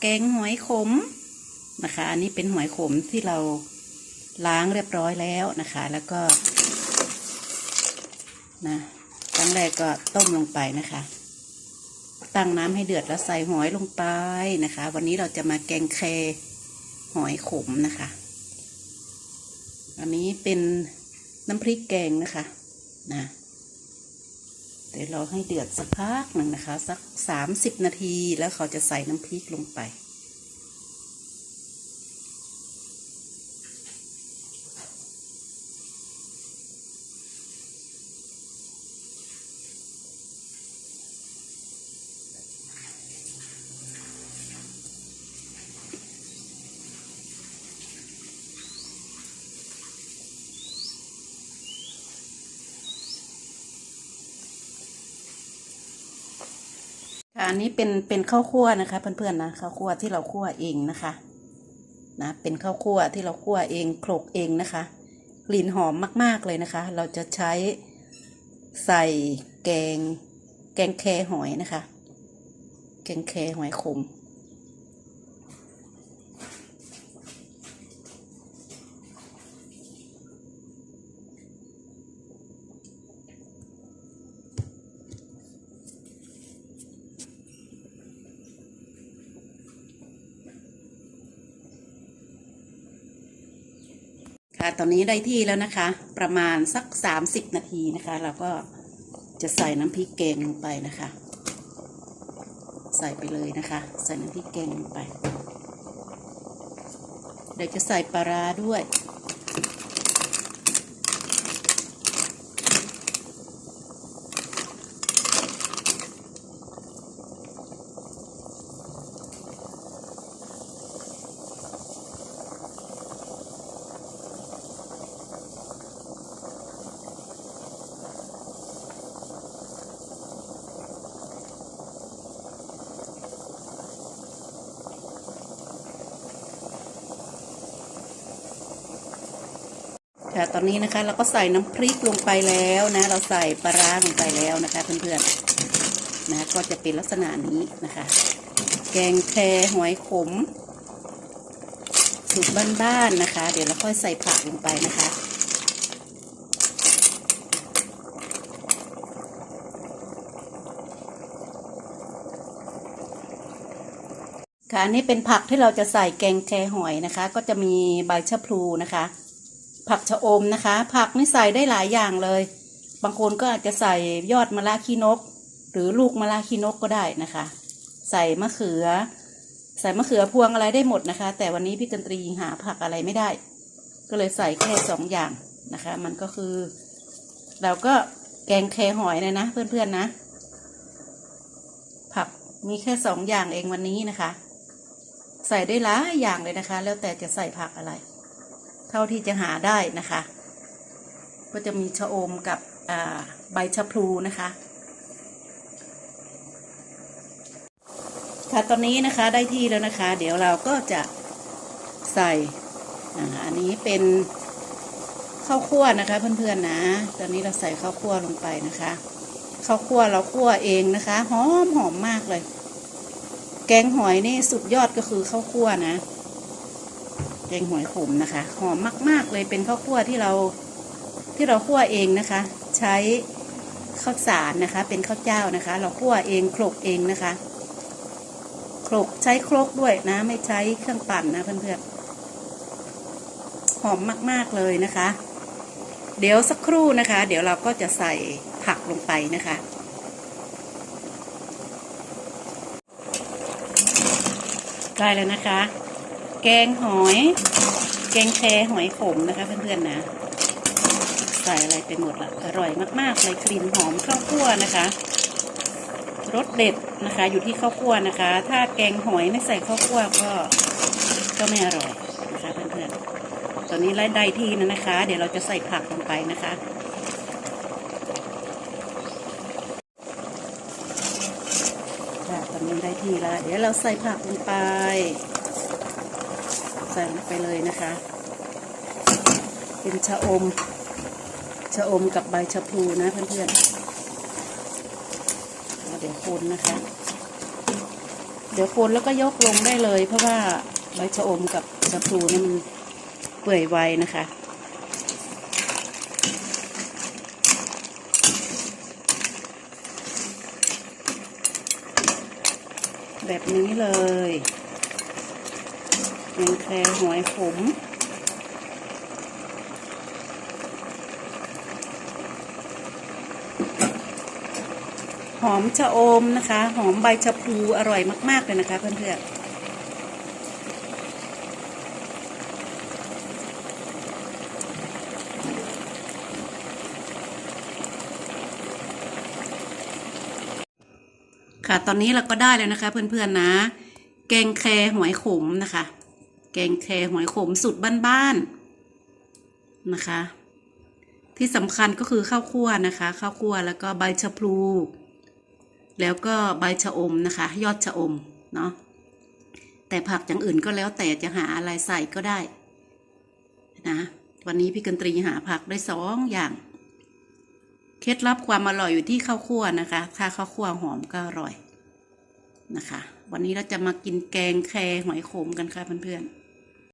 แกงหอันนี้เป็นหอยขมที่เราล้างเรียบร้อยแล้วนะคะ แล้วก็นะครั้งแรกก็ต้มลงไปนะคะ ตั้งน้ำให้เดือดแล้วใส่หอยลงไปนะคะ วันนี้เราจะมาแกงแคหอยขมนะคะ อันนี้เป็นน้ำพริกแกงนะคะนะ เดี๋ยวเราให้เดือดสักพักหนึ่งนะคะ สักสามสิบนาทีแล้วเขาจะใส่น้ำพริกลงไป อันนี้เป็นเป็นข้าวคั่วนะคะ เพื่อนๆนะข้าวคั่วที่เราคั่วเองนะคะนะเป็นข้าวคั่วที่เราคั่วเองโขลกเองนะคะ กลิ่นหอมมากๆเลยนะคะ เราจะใช้ใส่แกง แกงแคหอยนะคะ แกงแคหอยขม ค่ะตอนนี้ได้ที่แล้วนะคะ ประมาณสัก 30 นาทีนะคะ เราก็จะใส่น้ำพริกแกงลงไปนะคะ ใส่ไปเลยนะคะ ใส่น้ำพริกแกงลงไปเดี๋ยวจะใส่ปลาร้าด้วย ค่ะ ตอนนี้นะคะเราก็ใส่น้ำพริกลงไปแล้วนะ เราใส่ปลาร้าลงไปแล้วนะคะเพื่อนๆนะก็จะเป็นลักษณะนี้นะคะ แกงแครหอยขมสูตรบ้านๆนะคะ เดี๋ยวเราค่อยใส่ผักลงไปนะคะค่ะอันนี้เป็นผักที่เราจะใส่แกงแครหอยนะคะ ก็จะมีใบชะพลูนะคะ ผักชะอมนะคะ ผักนี่ใส่ได้หลายอย่างเลย บางคนก็อาจจะใส่ยอดมะระขี้นก หรือลูกมะระขี้นกก็ได้นะคะ ใส่มะเขือ ใส่มะเขือพวงอะไรได้หมดนะคะ แต่วันนี้พี่กันตรีหาผักอะไรไม่ได้ ก็เลยใส่แค่สองอย่างนะคะ มันก็คือ เราก็แกงแคหอยเลยนะ เพื่อนๆนะ ผักมีแค่สองอย่างเองวันนี้นะคะ ใส่ได้หลายอย่างเลยนะคะ แล้วแต่จะใส่ผักอะไร เท่าที่จะหาได้นะคะ ก็จะมีชะอมกับใบชะพลูนะคะ ค่ะตอนนี้นะคะได้ที่แล้วนะคะ เดี๋ยวเราก็จะใส่อันนี้เป็นข้าวคั่วนะคะเพื่อนๆนะ ตอนนี้เราใส่ข้าวคั่วลงไปนะคะข้าวคั่วเราคั่วเองนะคะหอมหอมมากเลย แกงหอยนี่สุดยอดก็คือข้าวคั่วนะ แกงหอยขมนะคะหอมมาก ๆ เลยเป็นข้าวคั่วที่เราที่เราคั่วเองนะคะ ใช้ข้าวสารนะคะ เป็นข้าวเจ้านะคะ เราคั่วเองโขลกเองนะคะโขลกใช้ครกด้วยนะ ไม่ใช้เครื่องปั่นนะเพื่อนๆหอมมาก ๆเลยนะคะ เดี๋ยวสักครู่นะคะ เดี๋ยวเราก็จะใส่ผักลงไปนะคะได้แล้วนะคะ แกงหอย แกงแครหอยขมนะคะเพื่อนๆนะใส่อะไรไปหมดละอร่อยมากๆเลยกลิ่นหอมข้าวคั่วนะคะรสเด็ดนะคะอยู่ที่ข้าวคั่วนะคะ ถ้าแกงหอยไม่ใส่ข้าวคั่วก็ก็ไม่อร่อยนะคะเพื่อนๆตอนนี้ไล่ได้ที่นะนะคะ เดี๋ยวเราจะใส่ผักลงไปนะคะค่ะตอนนี้ได้ที่แล้วเดี๋ยวเราใส่ผักลงไป ใส่ลงไปเลยนะคะ เป็นชะอม ชะอมกับใบชะพลูนะเพื่อนๆเดี๋ยวคนนะคะ เดี๋ยวคนแล้วก็ยกลงได้เลย เพราะว่าใบชะอมกับชะพลูนี่มันเปื่อยไวนะคะแบบนี้เลย แกงแครหอยขมหอมชะอมนะคะ หอมใบชะพลูอร่อยมาก ๆ เลยนะคะเพื่อนๆค่ะ ตอนนี้เราก็ได้แล้วนะคะเพื่อนๆนะ แกงแครหอยขมนะคะ แกงแครหอยขมสุดบ้านๆนะคะ ที่สำคัญก็คือข้าวคั่วนะคะ ข้าวคั่วแล้วก็ใบชะพลู แล้วก็ใบชะอมนะคะ ยอดชะอมเนาะแต่ผักอย่างอื่นก็แล้วแต่จะหาอะไรใส่ก็ได้นะวันนี้พี่กันตรีหาผักได้สองอย่างเคล็ดลับความอร่อยอยู่ที่ข้าวคั่วนะคะ ถ้าข้าวคั่วหอมก็อร่อยนะคะ วันนี้เราจะมากินแกงแครหอยขมกันค่ะเพื่อนๆ